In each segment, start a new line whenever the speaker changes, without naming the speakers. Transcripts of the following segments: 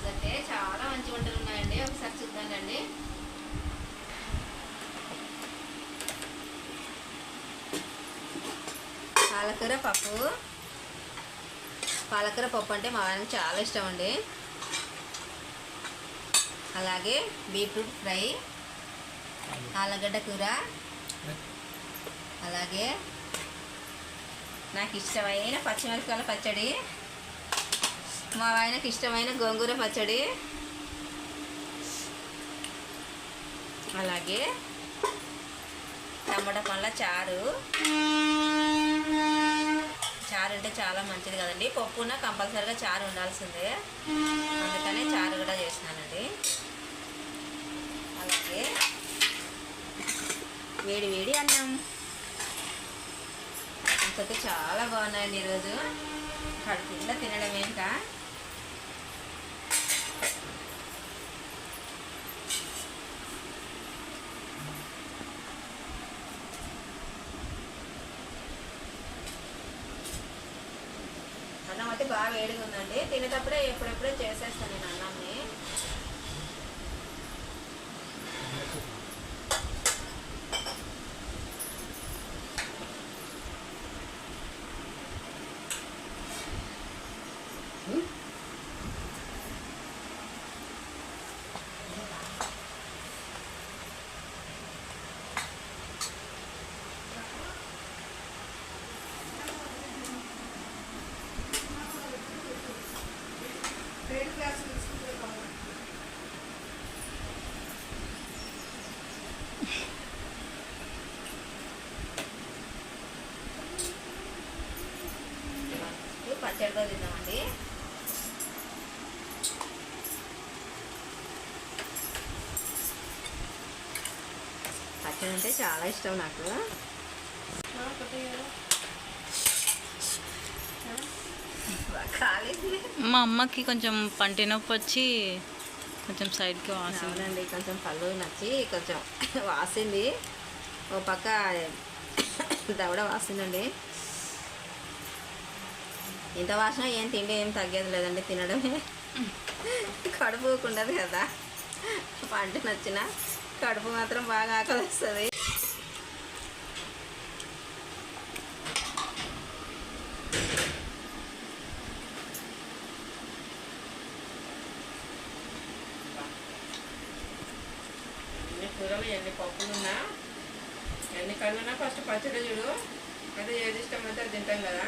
ఈరోజు అయితే చాలా మంచి వంటలు ఉన్నాయండి. ఒకసారి చూద్దానండి పాలకూర పప్పు. పాలకూర పప్పు అంటే మా ఆయనకి చాలా ఇష్టం అండి. అలాగే బీట్రూట్ ఫ్రై ఆలుగడ్డ కూర అలాగే నాకు ఇష్టమైన పచ్చిమిరపకాయల పచ్చడి. మా ఆయనకి ఇష్టమైన గోంగూర పచ్చడి. అలాగే టమాటా పండ్ల చారు. చారు అంటే చాలా మంచిది కదండి. పప్పున కంపల్సరీగా చారు ఉండాల్సిందే. అందుకనే చారు కూడా చేసినానండి. అలాగే వేడి వేడి అన్నం. ఇంకొక చాలా బాగున్నాయండి ఈరోజు. కడుపులో తినడం ఏంటా? అన్నం అయితే బాగా వేడిగా ఉందండి. తినేటప్పుడే ఎప్పుడెప్పుడే చేసేస్తాను నేను అన్నం ఇప్పుడు పచ్చడితో తిందామండి పచ్చడి అంటే చాలా ఇష్టం నాకు.
మా అమ్మకి కొంచెం పంటి నొప్పి వచ్చి కొంచెం సైడ్కి వాసింది.
అవునండి కొంచెం పళ్ళు నచ్చి కొంచెం వాసింది. ఓ పక్క దవడ వాసిందండి. ఇంత వాసన ఏం తిండి ఏం తగ్గేది లేదండి తినడమే. కడుపు ఉండదు కదా. పంట నచ్చిన కడుపు మాత్రం బాగా ఆకలి వస్తుంది ఎన్ని కూరలు ఎన్ని పప్పులున్నా ఎన్ని కళ్ళున్నా ఫస్ట్ పచ్చడి చూడు. అదే ఏది ఇష్టం అయితే తింటాం కదా.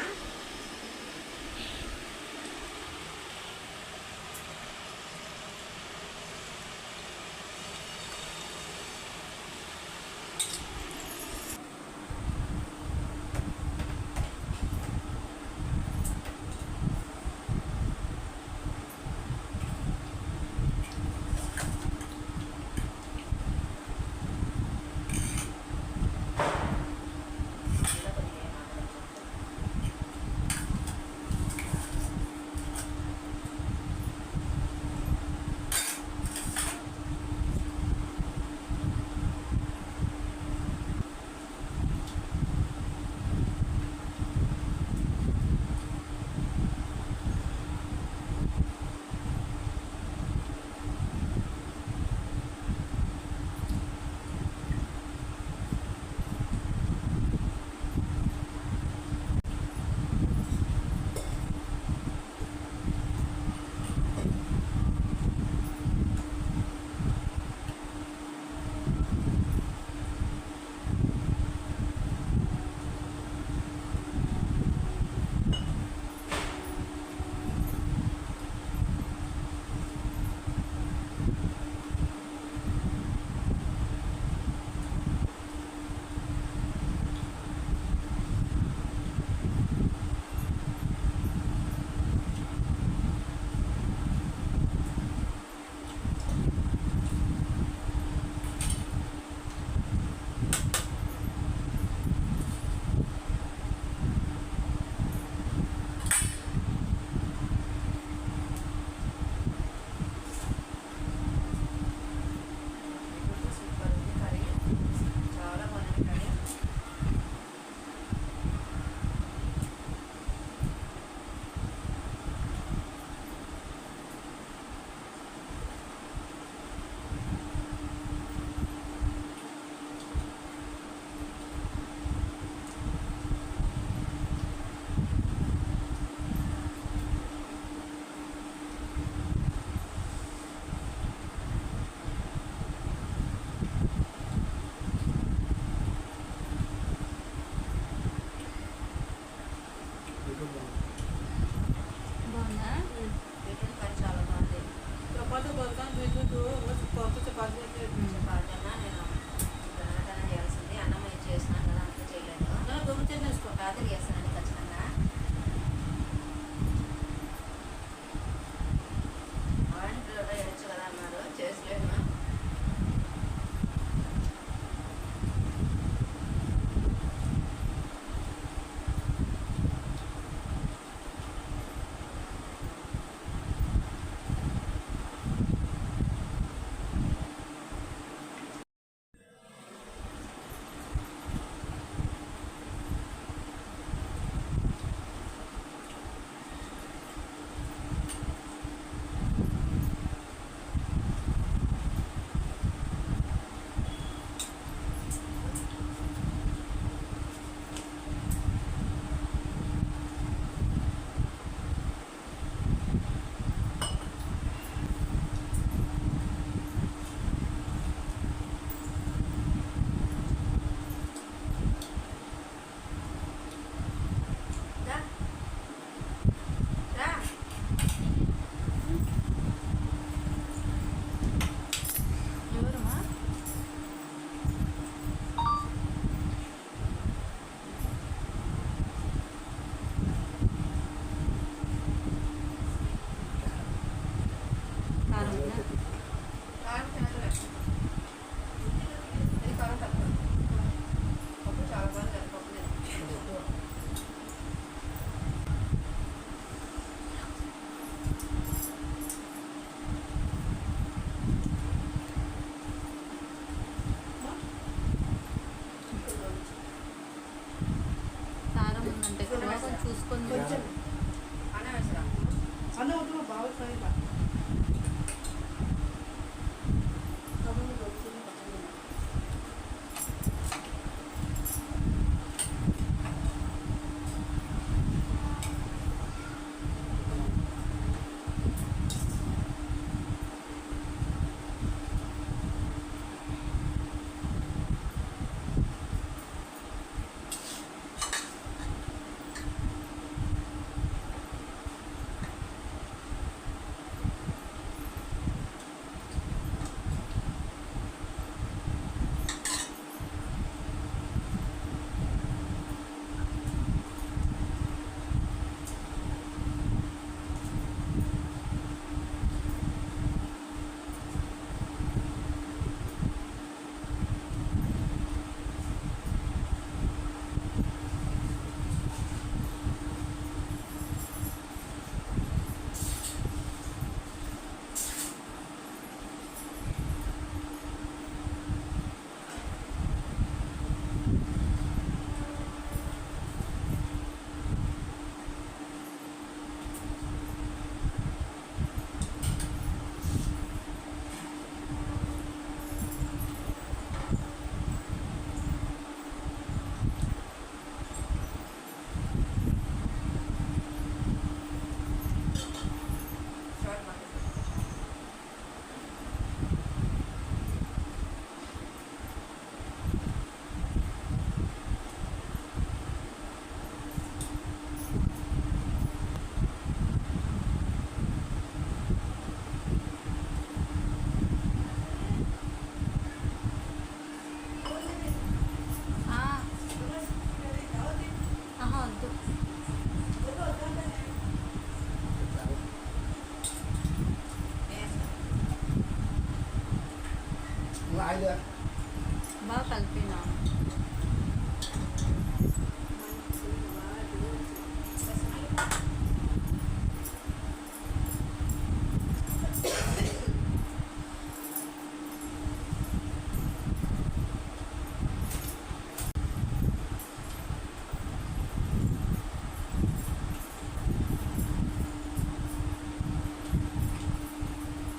బాగా
కలిపినా.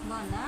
బాగుందా?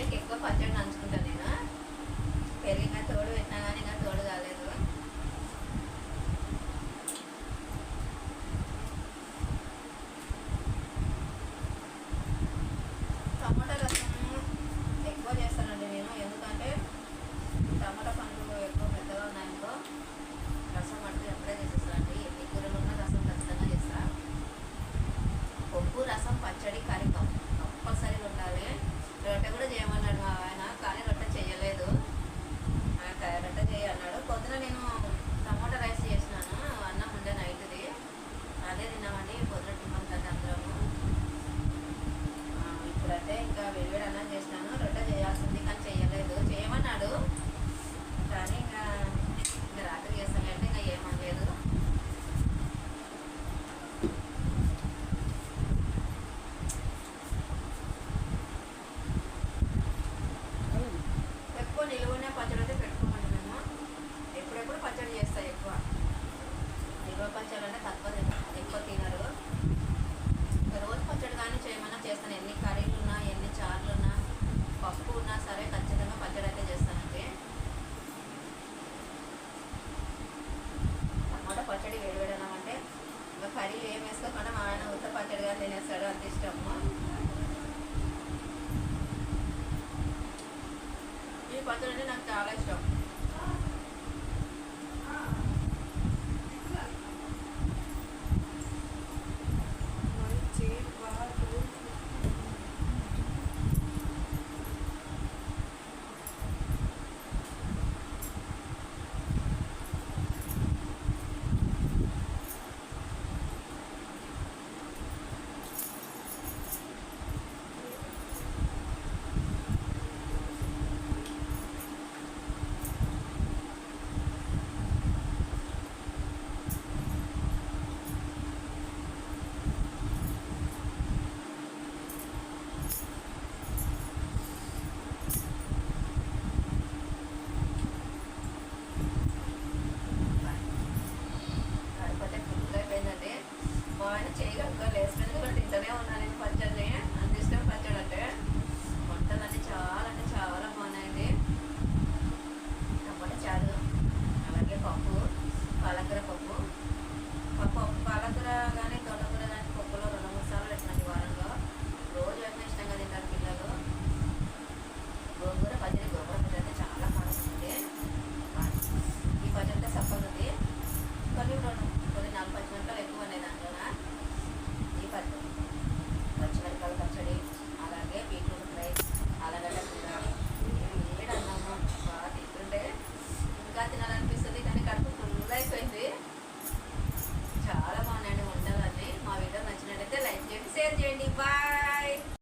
పిల్లలకి ఎక్కువ పచ్చడి నంచుకుంటాను నేను. పెరిగిన తోడు పెట్టినా కానీ ఇంకా తోడు కాలేదు. టమాటా రసం ఎక్కువ చేస్తానండి నేను. ఎందుకంటే టమాటా పండ్లు ఎక్కువ పెద్దగా ఉన్నాయనుకో రసం మటుకు ఎప్పుడే చేసేస్తానండి. ఎన్ని కూరలు ఉన్నా రసం ఖచ్చితంగా చేస్తా. పప్పు రసం పచ్చడి కరికం కంపల్సరీగా ఉండాలి. రొట్టె కూడా చేయమన్నాడు మా ఆయన కానీ రొట్టె చేయలేదు రొట్టె చేయన్నాడు పొద్దున నేను టమోటా రైస్ చేసినాను అన్నం ఉండే నైట్ది. అదే తిన్నామండి పొద్దున టిఫిన్ కదా అందరము. ఇప్పుడైతే ఇంకా వేడివేడి అన్నం చేసినాను. Ahorra.